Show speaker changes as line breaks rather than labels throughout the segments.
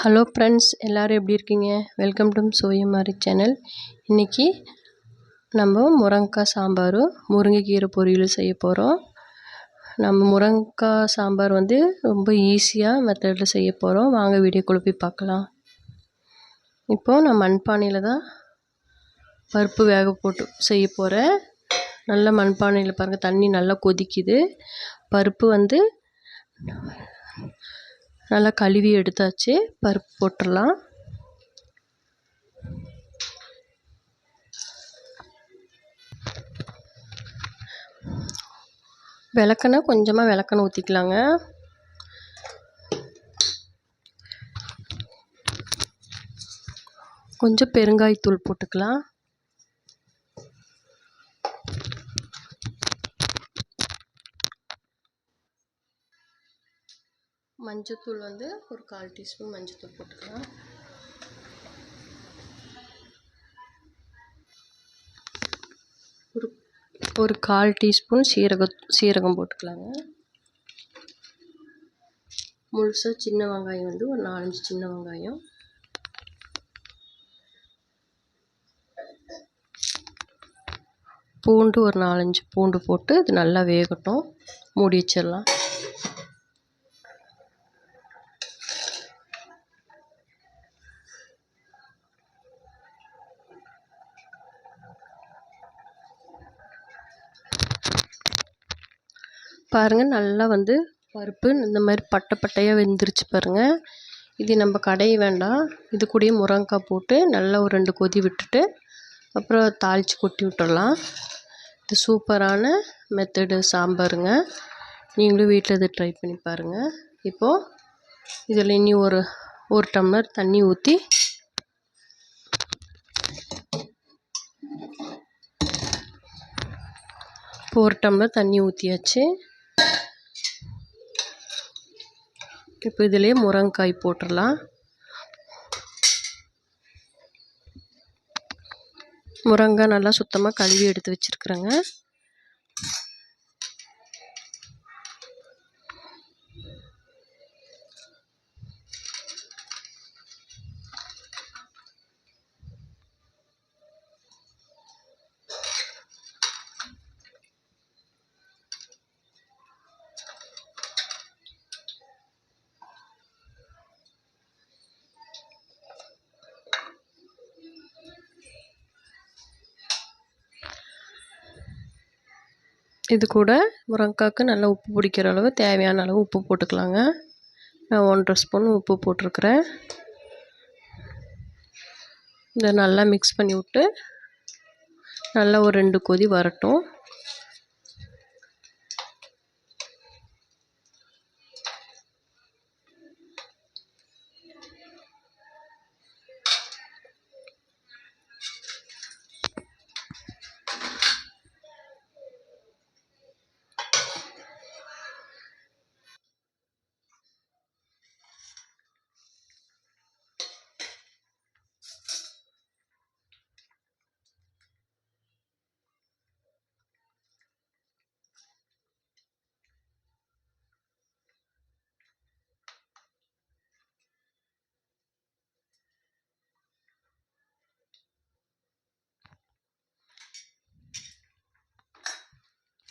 Hello friends எல்லோரும் எப்படி இருக்கீங்க? வெல்கம் டு சோயமாரி சேனல் இன்றைக்கி நம்ம முருங்கக்காய் சாம்பாரும் முருங்கைக்கீரை பொரியலும் செய்ய போகிறோம் நம்ம முருங்கக்காய் சாம்பார் வந்து ரொம்ப ஈஸியாக மெத்தடில் செய்ய போகிறோம் வாங்க வீடியோ போய் பார்க்கலாம். இப்போது நான் மண்பானையில் தான் பருப்பு வேக போட்டு செய்ய போகிறேன் நல்ல மண்பானையில் பாருங்கள் தண்ணி நல்லா கொதிக்குது. பருப்பு வந்து நல்லா கழுவி எடுத்தாச்சு. பருப்பு போட்டுடலாம். விளக்கணை கொஞ்சமாக விளக்கணை ஊற்றிக்கலாங்க கொஞ்சம் பெருங்காயத்தூள் போட்டுக்கலாம். மஞ்சத்தூள் வந்து ஒரு கால் டீஸ்பூன் மஞ்சத்தூள் போட்டுக்கலாம். ஒரு ஒரு கால் டீஸ்பூன் சீரக சீரகம் போட்டுக்கலாங்க. முழுசாக சின்ன வெங்காயம் வந்து ஒரு நாலஞ்சு சின்ன வெங்காயம். பூண்டு ஒரு நாலஞ்சு பூண்டு போட்டு இது நல்லா வேகட்டும். மூடி வச்சிடலாம். பாருங்கள் நல்லா வந்து பருப்பு இந்த மாதிரி பட்டை பட்டையாக வெந்துருச்சு பாருங்கள் இது நம்ம கடைய வேண்டாம். இது கூடயே முருங்கக்காய் போட்டு நல்லா ஒரு ரெண்டு கொதி விட்டுட்டு அப்புறம் தாளித்து கொட்டி விட்டுடலாம் இது சூப்பரான மெத்தடு சாம்பாருங்க. நீங்களும் வீட்டில் இதை ட்ரை பண்ணி பாருங்கள் இப்போது இதில் இனி ஒரு ஒரு டம்ளர் தண்ணி ஊற்றி இப்போ ஒரு டம்ளர் தண்ணி ஊற்றியாச்சு இப்போ இதிலே முருங்காய் போட்டுடலாம். முருங்காய் நல்லா சுத்தமாக கழுவி எடுத்து வச்சுருக்குறேங்க. இது கூட முருங்காய்க்கு நல்லா உப்பு பிடிக்கிற அளவு தேவையான அளவு உப்பு போட்டுக்கலாங்க. நான் ஒன்றரை ஸ்பூன் உப்பு போட்டிருக்கிறேன். இதை நல்லா மிக்ஸ் பண்ணி விட்டு நல்லா ஒரு ரெண்டு கொதி வரட்டும்.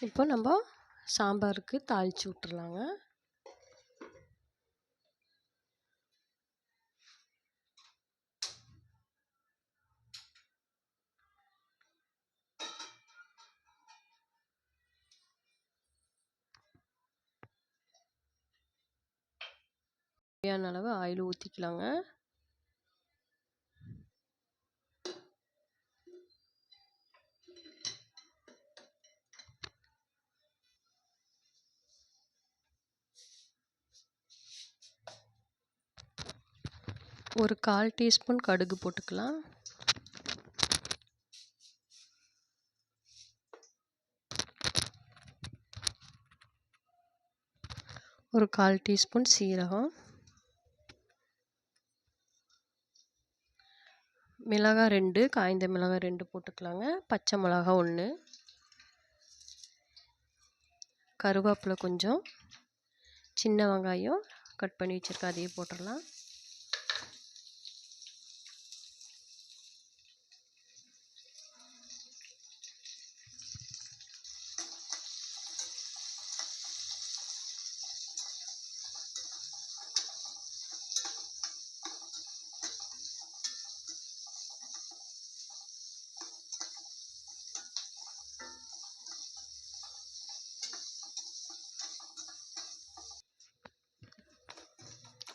இப்போ நம்ம சாம்பாருக்கு தாளித்து விட்டுறலாங்க தேவையான அளவு ஆயில் ஊற்றிக்கலாங்க ஒரு கால் டீஸ்பூன் கடுகு போட்டுக்கலாம். ஒரு கால் டீஸ்பூன் சீரகம். மிளகாய் ரெண்டு காய்ந்த மிளகாய் ரெண்டு போட்டுக்கலாங்க. பச்சை மிளகாய் ஒன்று கருவேப்பிலை கொஞ்சம். சின்ன வெங்காயம் கட் பண்ணி வச்சுருக்கேன் அதையே போட்டுடலாம்.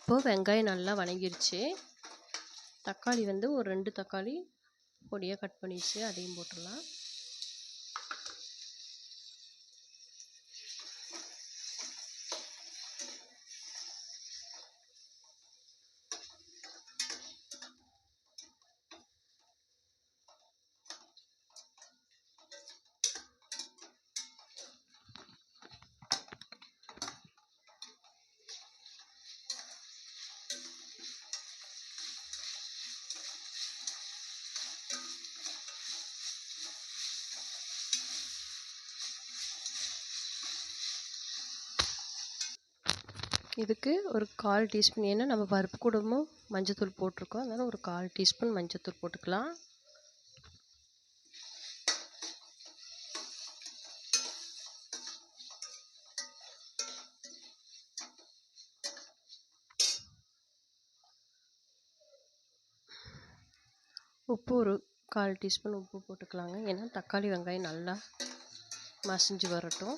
இப்போது வெங்காயம் நல்லா வணங்கிருச்சு. தக்காளி வந்து ஒரு ரெண்டு தக்காளி பொடியாக கட் பண்ணிடுச்சு அதையும் போட்டுடலாம். இதுக்கு ஒரு கால் டீஸ்பூன் ஏன்னா நம்ம பருப்பு கூடமும் மஞ்சத்தூள் போட்டிருக்கோம். அதனால் ஒரு கால் டீஸ்பூன் மஞ்சத்தூள் போட்டுக்கலாம். உப்பு ஒரு கால் டீஸ்பூன் உப்பு போட்டுக்கலாங்க. ஏன்னா தக்காளி வெங்காயம் நல்லா மசிஞ்சு வரட்டும்.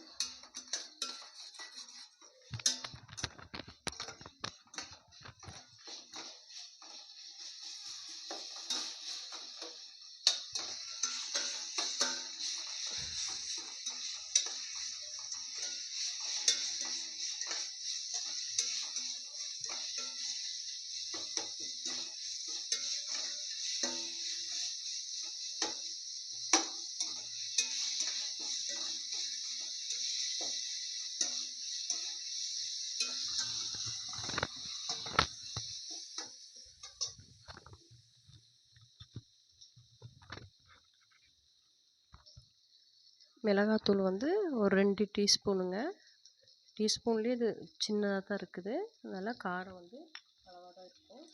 மிளகாத்தூள் வந்து ஒரு ரெண்டு டீஸ்பூனுங்க. டீஸ்பூன்லேயே இது சின்னதாக தான் இருக்குது. அதனால் காரம் வந்து அளவாக தான் இருக்கும்.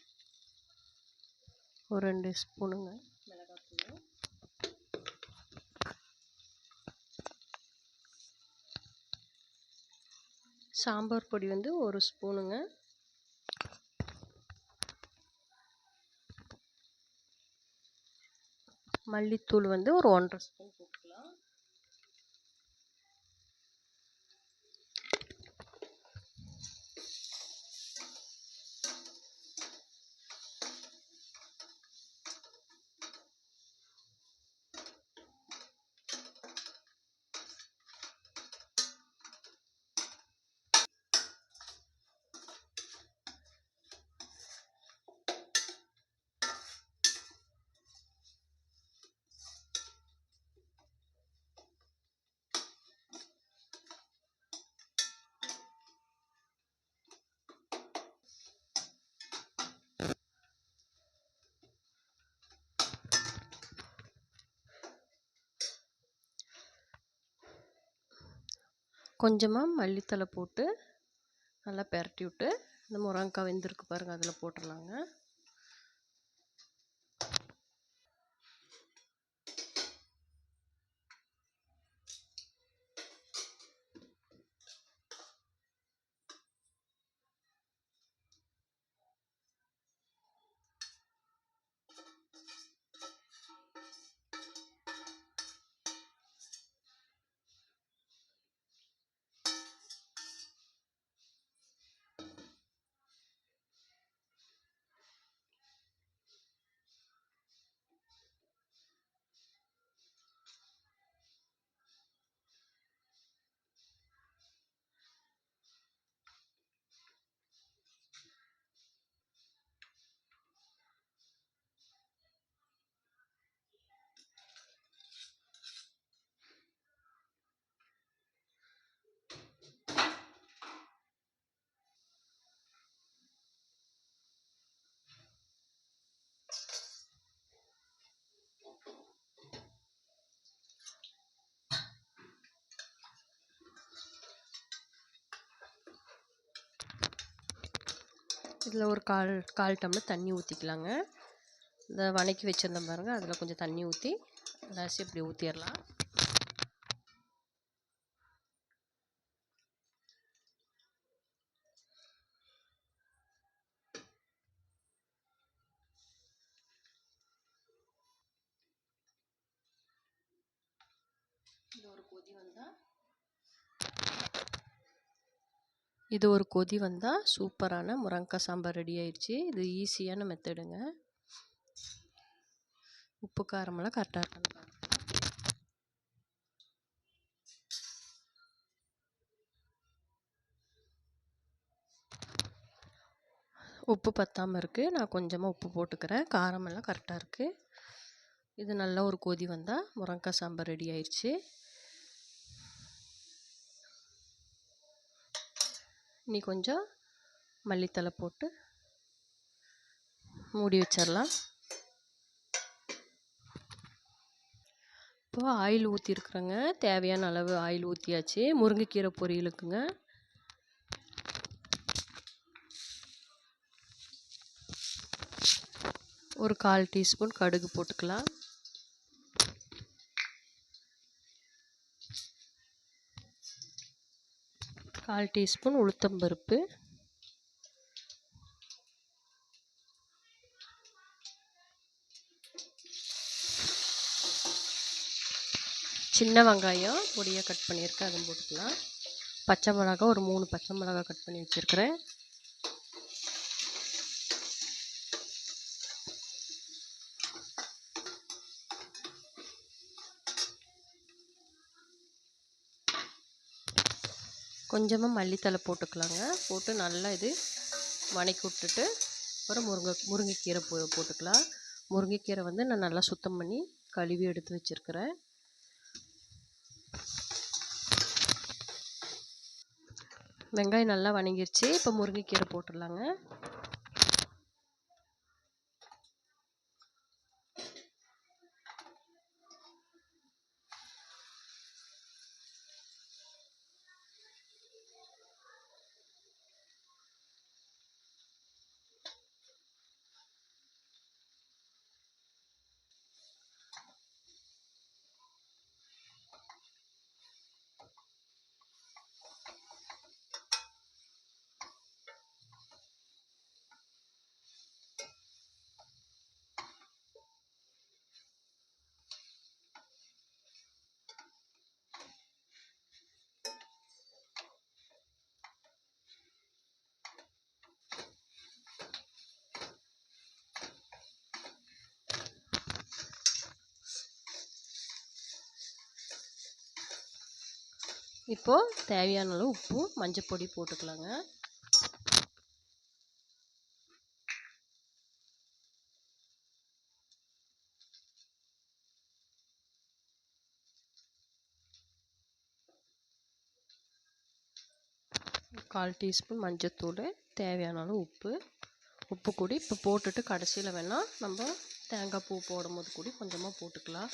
ஒரு ரெண்டு ஸ்பூனுங்க மிளகாத்தூள். சாம்பார் பொடி வந்து ஒரு ஸ்பூனுங்க. மல்லித்தூள் வந்து ஒரு ஒன்றரை ஸ்பூன் போட்டு கொஞ்சமாக மல்லித்தழை போட்டு நல்லா பெரட்டி விட்டு இந்த முருங்கக்காய் வெந்திருக்கு பாருங்கள் அதில் போட்டுடலாங்க இதில் ஒரு கால் கால் டம்ளர் தண்ணி ஊற்றிக்கலாங்க இந்த வணக்கி வச்சுருந்தோம் பாருங்கள் அதில் கொஞ்சம் தண்ணி ஊற்றி அந்த அரிசி இப்படி ஊற்றிடலாம் இது ஒரு கொதி வந்தால் சூப்பரான முருங்கைக்காய் சாம்பார் ரெடி ஆயிடுச்சு இது ஈஸியான மெத்தடுங்க. உப்பு காரமெல்லாம் கரெக்டாக இருக்கணும். உப்பு பத்தாமல் இருக்குது நான் கொஞ்சமாக உப்பு போட்டுக்கிறேன். காரமெல்லாம் கரெக்டாக இருக்குது இது நல்லா ஒரு கொதி வந்தால் முருங்கைக்காய் சாம்பார் ரெடி ஆயிடுச்சு நீ கொஞ்சம் மல்லித்தலை போட்டு மூடி வச்சிடலாம். இப்போ ஆயில் ஊற்றிருக்குறேங்க தேவையான அளவு ஆயில் ஊற்றியாச்சு முருங்கைக்கீரை பொரியலுக்குங்க. ஒரு கால் டீஸ்பூன் கடுகு போட்டுக்கலாம். கால் டீஸ்பூன் உளுத்தம்பருப்பு சின்ன வெங்காயம் பொடியாக கட் பண்ணியிருக்கேன் அதுவும் போட்டுக்கலாம். பச்சை மிளகா ஒரு மூணு பச்சை மிளகா கட் பண்ணி வச்சுருக்கிறேன். கொஞ்சமாக மல்லித்தலை போட்டுக்கலாங்க. போட்டு நல்லா இது வணக்கி விட்டுட்டு அப்புறம் முருங்கை முருங்கைக்கீரை போ போட்டுக்கலாம். முருங்கைக்கீரை வந்து நான் நல்லா சுத்தம் பண்ணி கழுவி எடுத்து வச்சுருக்கிறேன். வெங்காயம் நல்லா வணங்கிருச்சு. இப்போ முருங்கைக்கீரை போட்டுடலாங்க. இப்போது தேவையான அளவு உப்பு மஞ்சப்பொடி போட்டுக்கலாங்க. கால் டீஸ்பூன் மஞ்சத்தூள் தேவையான அளவு உப்பு உப்பு கூடி இப்போ போட்டுட்டு கடைசியில் வேணால் நம்ம தேங்காய் பூ போடும்போது கூடி கொஞ்சமாக போட்டுக்கலாம்.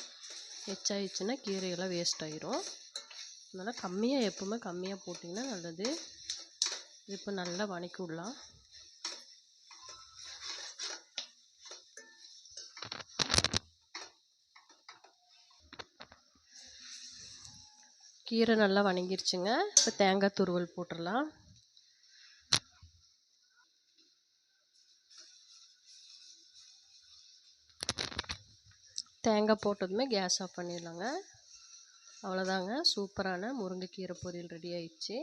எச்சாயிடுச்சுன்னா கீரையெல்லாம் வேஸ்ட் ஆயிரும். அதனால் கம்மியாக எப்போவுமே கம்மியாக போட்டிங்கன்னா நல்லது. இப்போ நல்லா வணக்கி விடலாம் கீரை நல்லா வணங்கிருச்சுங்க. இப்போ தேங்காய் துருவல் போட்டுடலாம். தேங்காய் போட்டதுமே கேஸ் ஆஃப் பண்ணிடலாங்க. அவ்வளோதாங்க. சூப்பரான முருங்கைக்கீரை பொரியல் ரெடி ஆயிடுச்சு.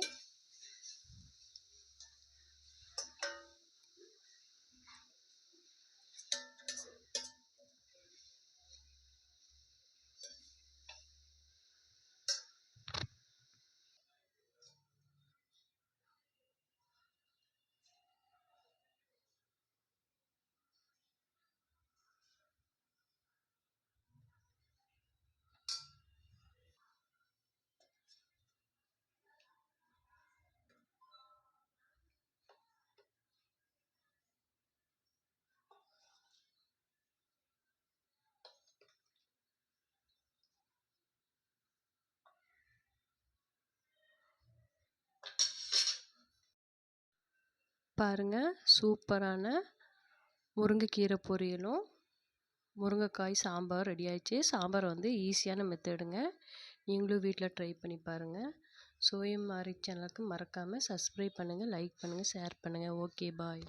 பாருங்கள் சூப்பரான முருங்கைக்கீரை பொரியலும் முருங்கைக்காய் சாம்பார் ரெடி ஆயிடுச்சு. சாம்பார் வந்து ஈஸியான மெத்தடுங்க. நீங்களும் வீட்டில் ட்ரை பண்ணி பாருங்கள் சோயம் மாரி சேனலுக்கு மறக்காமல் சப்ஸ்கிரைப் பண்ணுங்கள் லைக் பண்ணுங்கள் ஷேர் பண்ணுங்கள் ஓகே பாய்.